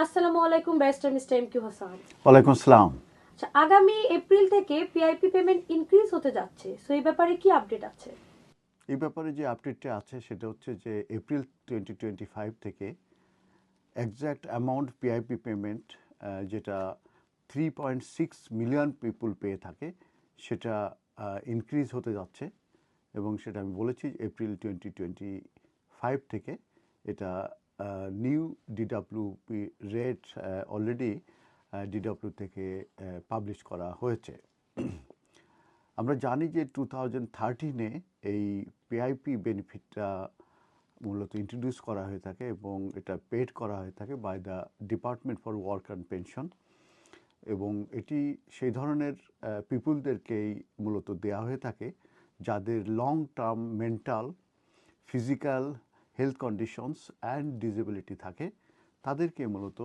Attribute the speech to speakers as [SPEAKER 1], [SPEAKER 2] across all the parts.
[SPEAKER 1] আসসালামু আলাইকুম barrister mister M Q Hasan.
[SPEAKER 2] ওয়ালাইকুম আসসালাম।
[SPEAKER 1] আচ্ছা আগামী এপ্রিল থেকে পিআইপি পেমেন্ট ইনক্রিজ হতে যাচ্ছে সো এই ব্যাপারে কি আপডেট আছে?
[SPEAKER 2] এই ব্যাপারে যে আপডেটটা আছে সেটা হচ্ছে যে এপ্রিল টোয়েন্টি টোয়েন্টি ফাইভ থেকে একজ্যাক্ট অ্যামাউন্ট পিআইপি পেমেন্ট যেটা three point six million people পেয়ে থাকে সেটা ইনক্রিজ হতে যাচ্ছে। এবং সেটা আমি বলেছি এপ্রিল টোয়েন্টি টোয়েন্টি ফাইভ থেকে এটা new DWP rate already DWP থেকে পাবলিশ করা হয়েছে। আমরা জানি যে টু থাউজেন্ড থার্টিনে এই পিআইপি বেনিফিটটা মূলত ইন্ট্রোডিউস করা হয়ে থাকে এবং এটা পেড করা হয়ে থাকে by the department for work and pension এবং এটি সেই ধরনের পিপুলদেরকেই মূলত দেওয়া হয়ে থাকে যাদের long term mental physical health conditions and disability থাকে, তাদেরকে মূলত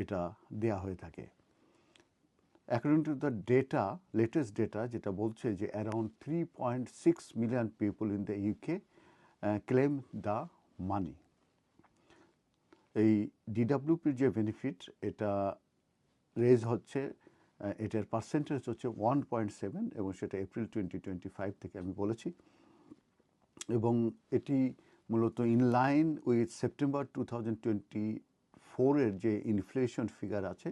[SPEAKER 2] এটা দেওয়া হয়ে থাকে। According to the data latest data যেটা বলছে যে around three point six million people in the UK claim the money এই ডিডাব্লিউপির যে বেনিফিট এটা রেজ হচ্ছে এটার পার্সেন্টেজ হচ্ছে ওয়ান পয়েন্ট সেভেন এবং সেটা এপ্রিল টোয়েন্টি টোয়েন্টি ফাইভ থেকে আমি বলেছি। এবং এটি মূলত in line with September two thousand twenty ফোরের যে ইনফ্লেশন ফিগার আছে,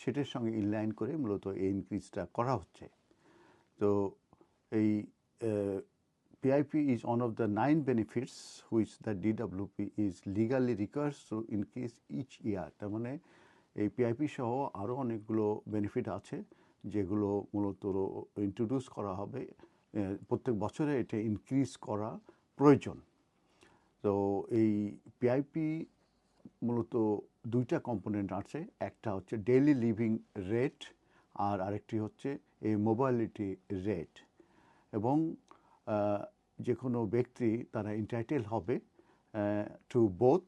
[SPEAKER 2] সেটার সঙ্গে ইনলাইন করে মূলত এই ইনক্রিজটা করা হচ্ছে। তো এই PIP is one of the nine benefits which the DWP is legally requires to increase each year তার মানে এই পিআইপি সহ আরও অনেকগুলো বেনিফিট আছে, যেগুলো মূলত ইন্ট্রোডিউস করা হবে প্রত্যেক বছরে এটা ইনক্রিজ করা প্রয়োজন। তো এই পিআইপি মূলত দুইটা কম্পোনেন্ট আছে। একটা হচ্ছে ডেইলি লিভিং রেট আর আরেকটি হচ্ছে এই মোবাইলিটি রেট এবং যে কোনো ব্যক্তি তারা ইন্টাইটেল হবে to both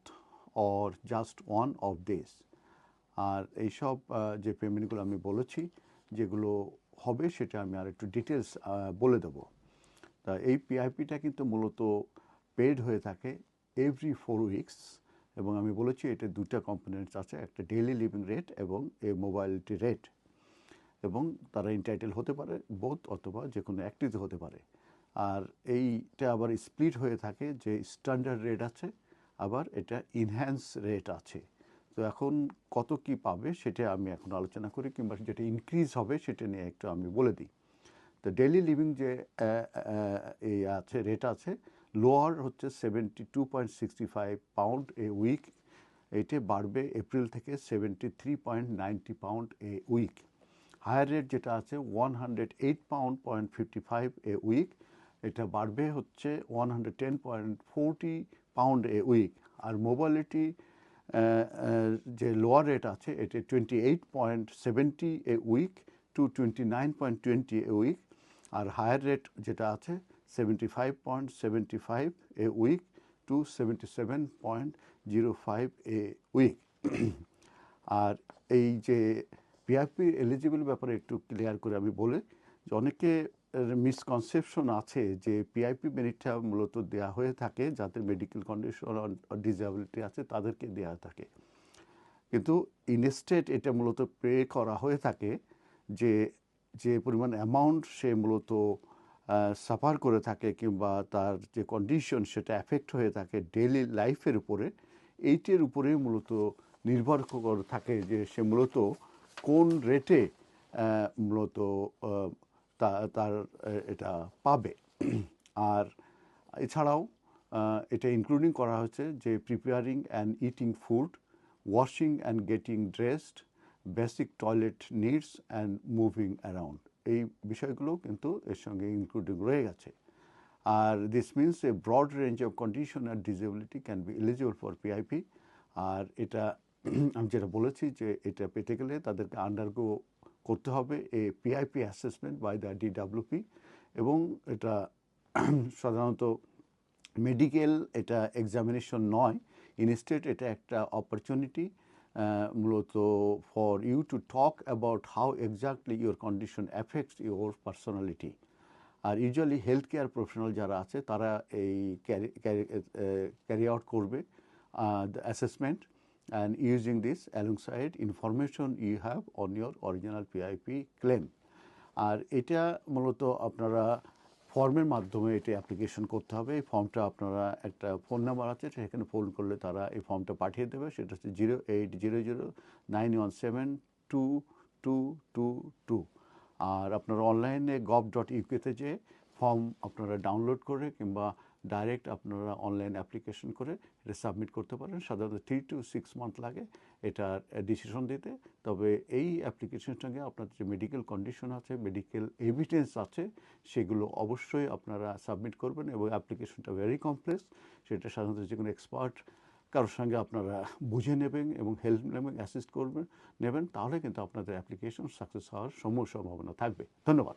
[SPEAKER 2] or just one of this আর এইসব যে পেমেন্টগুলো আমি বলেছি, যেগুলো হবে সেটা আমি আর একটু ডিটেলস বলে দেবো। তা এই পিআইপিটা কিন্তু মূলত পেড হয়ে থাকে এভরি ফোর উইকস এবং আমি বলেছি এটা দুটা কম্পোনেন্টস আছে, একটা ডেইলি লিভিং রেট এবং এ মোবাইলিটি রেট এবং তারা ইন্টাইটেল হতে পারে বোধ অথবা যে কোনো একটিতে হতে পারে। আর এইটা আবার স্প্লিট হয়ে থাকে যে স্ট্যান্ডার্ড রেট আছে, আবার এটা ইনহ্যান্স রেট আছে। তো এখন কত কি পাবে সেটা আমি এখন আলোচনা করি কিংবা যেটা ইনক্রিজ হবে সেটা নিয়ে একটু আমি বলে দিই। তো ডেইলি লিভিং যে এই আছে রেট আছে লোয়ার হচ্ছে seventy two point sixty five pound a week এটি বাড়বে এপ্রিল থেকে seventy three point ninety pound a week higher rate যেটা আছে one hundred eight pound point fifty five a week এটা বাড়বে হচ্ছে one hundred ten point forty pound a week R mobility যে lower rate আছে এটি twenty eight point seventy a week to twenty nine point twenty a week R higher rate যেটা আছে seventy five point seventy five a week to seventy seven point zero five a week আর এই যে PIP eligible ব্যাপারে একটু clear করে আমি বলে, যে অনেকে মিসকনসেপশন আছে যে পিআইপি বেনিটটা মূলত দেওয়া হয়ে থাকে, যাদের মেডিকেল কন্ডিশন ডিসেবিলিটি আছে তাদেরকে দেওয়া থাকে। কিন্তু ইনস্টেট এটা মূলত পে করা হয়ে থাকে যে যে পরিমাণ অ্যামাউন্ট সে মূলত সাফার করে থাকে কিংবা তার যে কন্ডিশন সেটা এফেক্ট হয়ে থাকে ডেলি লাইফের উপরে, এইটির উপরে মূলত নির্ভর করে থাকে যে সে মূলত কোন রেটে মূলত তার এটা পাবে। আর এছাড়াও এটা ইনক্লুডিং করা হচ্ছে যে preparing and eating food washing and getting dressed basic toilet needs and moving around এই বিষয়গুলো কিন্তু এর সঙ্গে ইনক্লুডিং রয়ে গেছে। আর this means a broad range of condition R disability can be eligible for PIP আর এটা আমি যেটা বলেছি যে এটা পেতে গেলে তাদেরকে আন্ডারগো করতে হবে a PIP assessment by the DWP এবং এটা সাধারণত মেডিকেল এটা এক্সামিনেশন নয় ইনস্টেড এটা একটা অপরচুনিটি মূলত for you to talk about how exactly your condition affects your personality R usually health care professional যারা আছে, তারা এই ক্যারি আউট করবে the assessment and using this alongside information you have on your original PIP claim আর এটা মূলত আপনারা ফর্মের মাধ্যমে এটা অ্যাপ্লিকেশন করতে হবে। এই ফর্মটা আপনারা একটা ফোন নাম্বার আছে সেখানে ফোন করলে তারা এই ফর্মটা পাঠিয়ে দেবে। সেটা হচ্ছে zero eight zero zero nine one seven two two two two আর আপনারা অনলাইনে গভ ডট ইউকেতে যেয়ে ফর্ম আপনারা ডাউনলোড করে কিংবা ডাইরেক্ট আপনারা অনলাইন অ্যাপ্লিকেশন করে এটা সাবমিট করতে পারেন। সাধারণত থ্রি টু সিক্স মান্থ লাগে এটার ডিসিশন দিতে। তবে এই অ্যাপ্লিকেশনের সঙ্গে আপনার যে মেডিকেল কন্ডিশন আছে মেডিকেল এভিডেন্স আছে, সেগুলো অবশ্যই আপনারা সাবমিট করবেন এবং অ্যাপ্লিকেশনটা ভেরি কমপ্লেক্স সেটা সাধারণত যে কোনো এক্সপার্ট কারোর সঙ্গে আপনারা বুঝে নেবেন এবং হেল্প নেবেন অ্যাসিস্ট করবেন, নেবেন, তাহলে কিন্তু আপনাদের অ্যাপ্লিকেশন সাকসেস হওয়ার সমূহ সম্ভাবনা থাকবে। ধন্যবাদ।